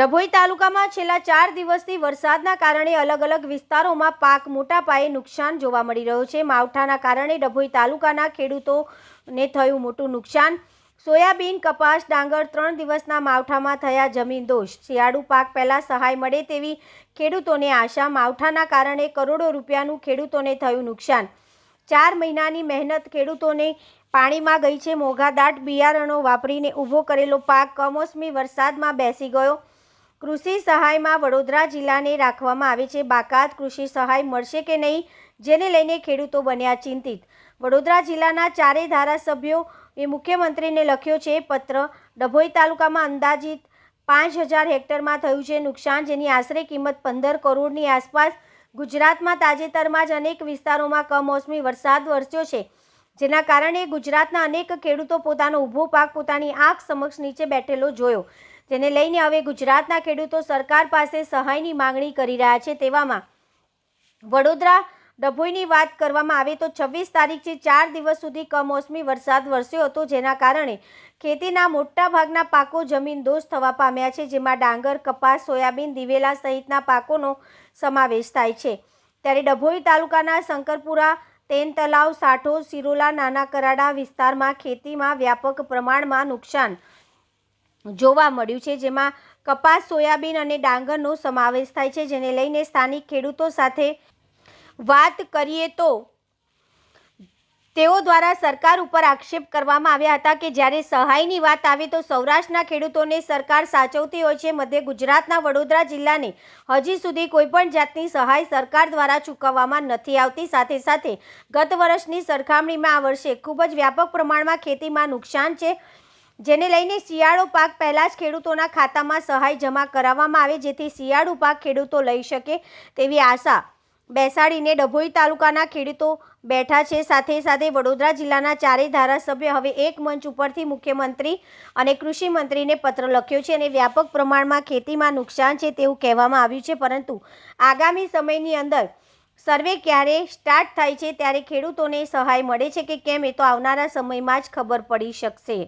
ડભોઈ તાલુકામાં છેલ્લા ચાર દિવસથી વરસાદના કારણે અલગ અલગ વિસ્તારોમાં પાક મોટા પાયે નુકસાન જોવા મળી રહ્યું છે. માવઠાના કારણે ડભોઈ તાલુકાના ખેડૂતોને થયું મોટું નુકસાન. સોયાબીન, કપાસ, ડાંગર ત્રણ દિવસના માવઠામાં થયા જમીન દોષ. શિયાળુ પાક પહેલાં સહાય મળે તેવી ખેડૂતોને આશા. માવઠાના કારણે કરોડો રૂપિયાનું ખેડૂતોને થયું નુકસાન. ચાર મહિનાની મહેનત ખેડૂતોને પાણીમાં ગઈ છે. મોઘાદાટ બિયારણો વાપરીને ઊભો કરેલો પાક કમોસમી વરસાદમાં બેસી ગયો. કૃષિ સહાયમાં વડોદરા જિલ્લાને રાખવામાં આવે છે. બાકાત કૃષિ સહાય મળશે કે નહીં, જેને લઈને ખેડૂતો બન્યા ચિંતિત. વડોદરા જિલ્લાના ચારેય ધારાસભ્યો એ મુખ્યમંત્રીને લખ્યો છે, પત્ર ડભોઈ તાલુકામાં અંદાજિત પાંચ હજાર હેક્ટરમાં થયું છે નુકસાન, જેની આશરે કિંમત પંદર કરોડની આસપાસ ગુજરાતમાં તાજેતરમાં જ અનેક વિસ્તારોમાં કમોસમી વરસાદ વરસ્યો છે. જેના કારણે ગુજરાતના અનેક ખેડૂતો પોતાનો ઊભો પાક પોતાની આંખ સમક્ષ નીચે બેઠેલો જોયો. જેને લઈને હવે ગુજરાતના ખેડૂતો સરકાર પાસે સહાયની માંગણી કરી રહ્યા છે તેવામાં વડોદરા ડભોઈની વાત કરવામાં આવે તો છવ્વીસ તારીખથી ચાર દિવસ સુધી કમોસમી વરસાદ વરસ્યો હતો જેના કારણે ખેતીના મોટા ભાગના પાકો જમીન દોષ થવા પામ્યા છે, જેમાં ડાંગર, કપાસ, સોયાબીન, દિવેલા સહિતના પાકોનો સમાવેશ થાય છે. ત્યારે ડભોઈ તાલુકાના શંકરપુરા તેન તલાવ સાઠો, સિરોલા, નાના કરાડા વિસ્તારમાં ખેતીમાં વ્યાપક પ્રમાણમાં નુકસાન જોવા મળ્યું છે, જેમાં કપાસ, સોયાબીન અને ડાંગરનો સમાવેશ થાય છે, જેને લઈને સ્થાનિક ખેડૂતો સાથે વાત કરીએ તો તેઓ દ્વારા સરકાર ઉપર આક્ષેપ કરવામાં આવ્યા હતા કે જ્યારે સહાયની વાત આવે તો સૌરાષ્ટ્રના ખેડૂતોને સરકાર સાચવતી હોય છે. મધ્ય ગુજરાતના વડોદરા જિલ્લાને હજી સુધી કોઈપણ જાતની સહાય સરકાર દ્વારા ચૂકવવામાં નથી આવતી. સાથે સાથે ગત વર્ષની સરખામણીમાં આ વર્ષે ખૂબ જ વ્યાપક પ્રમાણમાં ખેતીમાં નુકસાન છે, જેને લઈને શિયાળો પાક પહેલાં જ ખેડૂતોના ખાતામાં સહાય જમા કરાવવામાં આવે, જેથી શિયાળુ પાક ખેડૂતો લઈ શકે તેવી આશા બેસાડીને ડભોઈ તાલુકાના ખેડૂતો બેઠા છે. સાથે સાથે વડોદરા જિલ્લાના ચારેય ધારાસભ્ય હવે એક મંચ ઉપરથી મુખ્યમંત્રી અને કૃષિ મંત્રીને પત્ર લખ્યો છે અને વ્યાપક પ્રમાણમાં ખેતીમાં નુકસાન છે તેવું કહેવામાં આવ્યું છે. પરંતુ આગામી સમયની અંદર સર્વે ક્યારે સ્ટાર્ટ થાય છે, ત્યારે ખેડૂતોને સહાય મળે છે કે કેમ એ તો આવનારા સમયમાં જ ખબર પડી શકશે.